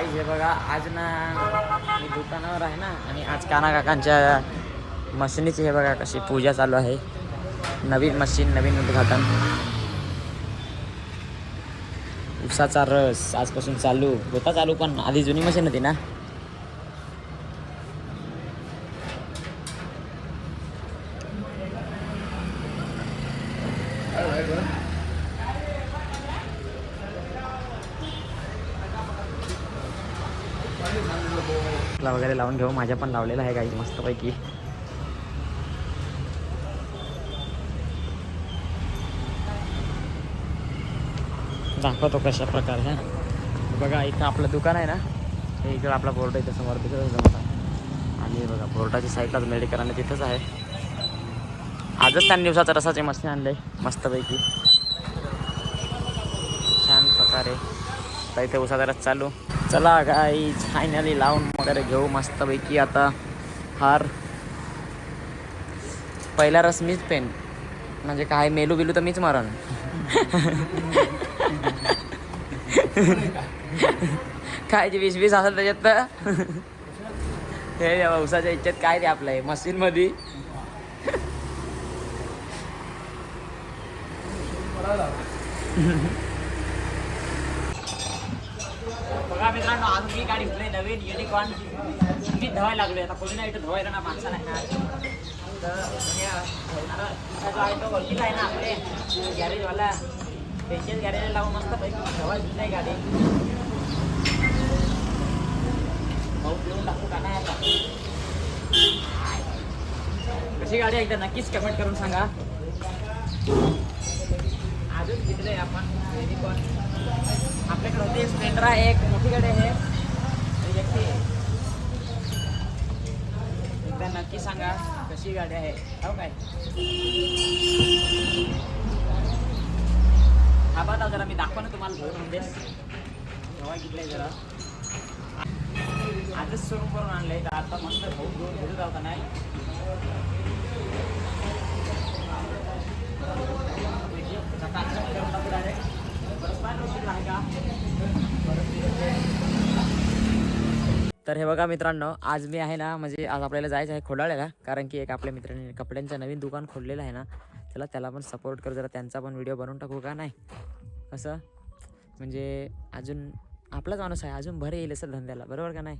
काही हे बघा आज ना मी दुकानावर आहे ना आणि आज काना काकांच्या मशीनीची हे बघा कशी पूजा चालू आहे. नवीन मशीन नवीन उद्घाटन. उसाचा रस आजपासून चालू. होता चालू पण आधी जुनी मशीन होती ना? ला वगैरे लावून घेऊ. माझ्या पण लावलेला आहे काही मस्तपैकी. दाखवतो कशा प्रकारे हां. बघा इथं आपलं दुकान आहे ना. हे इकडं आपला बोर्ड इथं समोर दिसत होता आणि बघा बोर्डाच्या साईडलाच मेडिकल आणि तिथंच आहे. आजच त्यांनी दिवसाचा रसाचे मशीन आणले मस्तपैकी. छान प्रकारे. आता इथे उसाचा चालू. चला काय फायनली लावून वगैरे घेऊ मस्तपैकी आता हार. पहिला रस मीच पेन. म्हणजे काय मेलू बिलू तर मीच मरण काय जे वीस वीस असेल त्याच्यात तर. हे उसाच्या इच्छेत काय ते आपलं मशीन मध्ये बघा मित्रांनो आज मी गाडी घेतली नवीन युनिकॉर्न मी धवायला लागलोय. आता कोणी नाही धवायला ना माणसा नाही ना जो आहे तो ओळखीचा आहे ना आपले गॅरेजवाला स्पेशल गॅरेज लावून मस्त पैकी धवायला दिली आहे गाडी. भाऊ पिऊन टाकू का नाही कशी गाडी एकदा नक्कीच कमेंट करून सांगा. अजून घेतलंय आपण युनिकॉर्न आपल्याकडे होती स्प्लेंडर आहे एक मोठी गाडी आहे. एकदा नक्की सांगा कशी गाडी आहे. हो काय? हा बघा जरा मी दाखवा ना तुम्हाला घेऊन म्हणजे जेव्हा घेतलंय जरा. आजच स्वरूप करून आणलंय तर आता मस्त भाऊ घेऊन घेऊ जाऊ का नाही चकाचक करून टाकू direct. परत पाय नशीब आहे का? तर हे बघा मित्रांनो आज मी आहे ना म्हणजे आज आपल्याला जायचं आहे खोडाळ्याला कारण की एक आपल्या मित्राने कपड्यांचं नवीन दुकान खोललेलं आहे ना त्याला त्याला पण सपोर्ट कर जरा त्यांचा पण व्हिडिओ बनवून टाकू का नाही? कसं? म्हणजे अजून आपलाच माणूस आहे अजून भर येईल असं धंद्याला बरोबर का नाही?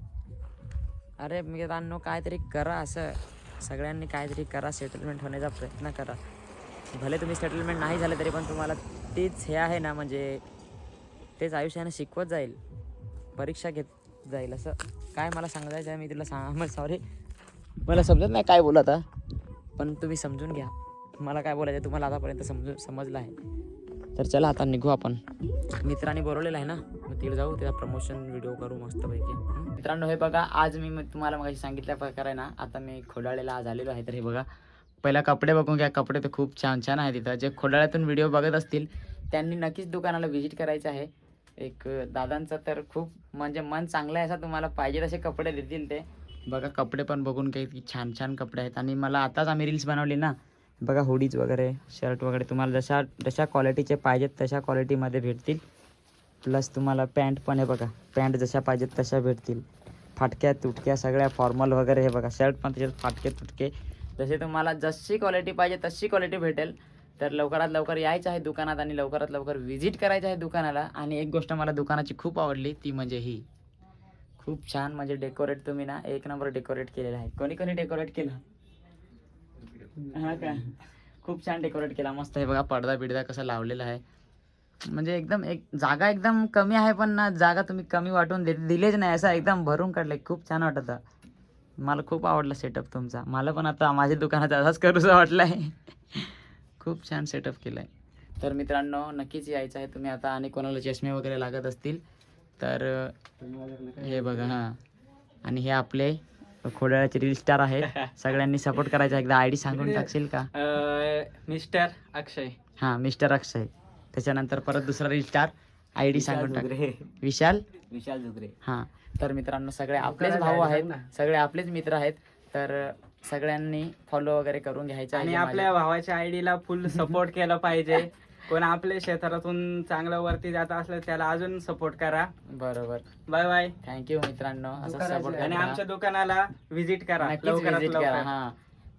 अरे मित्रांनो काहीतरी करा असं. सगळ्यांनी काहीतरी करा सेटलमेंट होण्याचा प्रयत्न करा. भले तुम्ही सेटलमेंट नाही झालं तरी पण तुम्हाला तेच हे आहे ना म्हणजे तेच आयुष्याने शिकवत जाईल. परीक्षा घेत जाईल असं. काय मला सांगायचं आहे मी तुला सांग मला सॉरी मला समजत नाही काय बोलत पण तुम्ही समजून घ्या. मला काय बोलायचं आहे तुम्हाला आतापर्यंत समजून समजलं आहे. तर चला आता निघू आपण. मित्रांनी बोलवलेलं आहे ना मग तिकडे जाऊ त्याचा प्रमोशन व्हिडिओ करू मस्तपैकी. मित्रांनो हे बघा आज मी मग तुम्हाला मग सांगितल्या प्रकारे ना आता मी खोडाळ्याला आज आलेलो आहे तर हे बघा. पहिला कपडे बघून घ्या कपडे तर खूप छान छान आहे तिथं जे खोडाळ्यातून व्हिडिओ बघत असतील त्यांनी नक्कीच दुकानाला व्हिजिट करायचं आहे. एक दादांचं तर खूप म्हणजे मन चांगलं आहे असं तुम्हाला पाहिजे तसे कपडे देतील ते. बघा कपडे पण बघून काही छान छान कपडे आहेत. आणि मला आताच आम्ही रील्स बनवली ना. बघा हुडीज वगैरे शर्ट वगैरे तुम्हाला जशा जशा क्वालिटीचे पाहिजेत तशा क्वालिटीमध्ये भेटतील. प्लस तुम्हाला पॅन्ट पण आहे बघा. पॅन्ट जशा पाहिजेत तशा भेटतील. फाटक्या तुटक्या सगळ्या फॉर्मल वगैरे हे बघा. शर्ट पण त्याच्यात फाटके तुटके. जसे तुम्हाला जशी क्वालिटी पाहिजे तशी क्वालिटी भेटेल. तर लवकरात लवकर यायचं आहे दुकानात आणि लवकरात लवकर व्हिजिट करायचं आहे दुकानाला. आणि एक गोष्ट मला दुकानाची खूप आवडली ती म्हणजे ही. खूप छान म्हणजे डेकोरेट तुम्ही ना एक नंबर डेकोरेट केलेला आहे. कोणी कोणी डेकोरेट केलं? हा का? खूप छान डेकोरेट केला. मस्त आहे बघा पडदा बिडदा कसा लावलेला आहे. म्हणजे एकदम एक जागा एकदम कमी आहे पण ना जागा तुम्ही कमी वाटून दे दिलेच नाही. असं एकदम भरून काढले खूप छान वाटत. मला खूप आवडला सेटअप तुमचा. मला पण आता माझ्या दुकानात असाच करूसा वाटला आहे खूप छान सेटअप केलं आहे तर मित्रांनो नक्कीच यायचं आहे. तुम्ही आता आणि कोणाला चष्मे वगैरे लागत असतील तर हे बघा हां. आणि हे आपले खोड्याचे रील स्टार आहेत. सगळ्यांनी सपोर्ट करायचा. एकदा आय डी सांगून टाकशील का? मिस्टर अक्षय. हां मिस्टर अक्षय. त्याच्यानंतर परत दुसरा रील स्टार आय डी सांगून टाक. विशाल? विशाल झुगरे. हां. तर मित्रांनो सगळे आपलेच भाऊ आहेत. सगळे आपलेच मित्र आहेत. तर सगळ्यांनी फॉलो वगैरे करून घ्यायचं आणि आपल्या भावाच्या आयडीला फुल सपोर्ट केला पाहिजे. कोण आपल्या क्षेत्रातून चांगलं वरती जात असलं त्याला अजून सपोर्ट करा. बरोबर. बाय बाय थँक्यू मित्रांनो. असं आणि आमच्या दुकानाला व्हिजिट करा. लवकरात visit करा. लवकर. हा.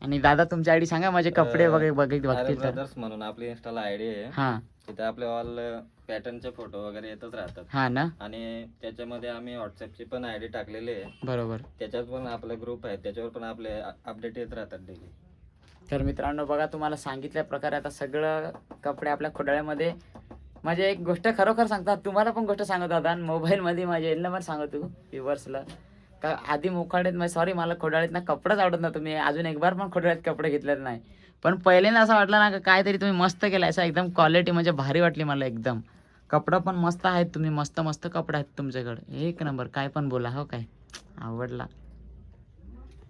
आणि दादा तुमची आयडी सांगा. माझे कपडे वगैरे बघतील तर. म्हणून आपली इंस्टाला आयडी आहे. हा. तिथे आपले ऑल पॅटर्नचे फोटो वगैरे येतच राहतात. हा ना? आणि त्याच्यामध्ये आम्ही व्हॉट्सअपची पण आयडी टाकलेली आहे. बरोबर. त्याच्यात पण आपला ग्रुप आहे. त्याच्यावर पण आपले अपडेट येत राहतात डेली तर मित्रांनो बघा तुम्हाला सांगितल्या प्रकारे आता सगळं कपडे आपल्या खोडाळ्यामध्ये म्हणजे एक गोष्ट खरोखर सांगतात तुम्हाला पण गोष्ट सांगत होता मोबाईलमध्ये माझ्या यांना पण सांगतो व्ह्युअर्सला का आधी मोखाड्यात सॉरी मला खोडाळ्यात ना कपडेच आवडत ना तुम्ही अजून एक बार पण खोडाळ्यात कपडे घेतलेले नाही. पण पहिल्यांदा असं वाटलं ना का काहीतरी तुम्ही मस्त केलं असं एकदम क्वालिटी म्हणजे भारी वाटली मला एकदम. कपडं पण मस्त आहेत तुम्ही मस्त मस्त कपडे आहेत तुमच्याकडे. एक नंबर काय पण बोला हो काय? आवडला.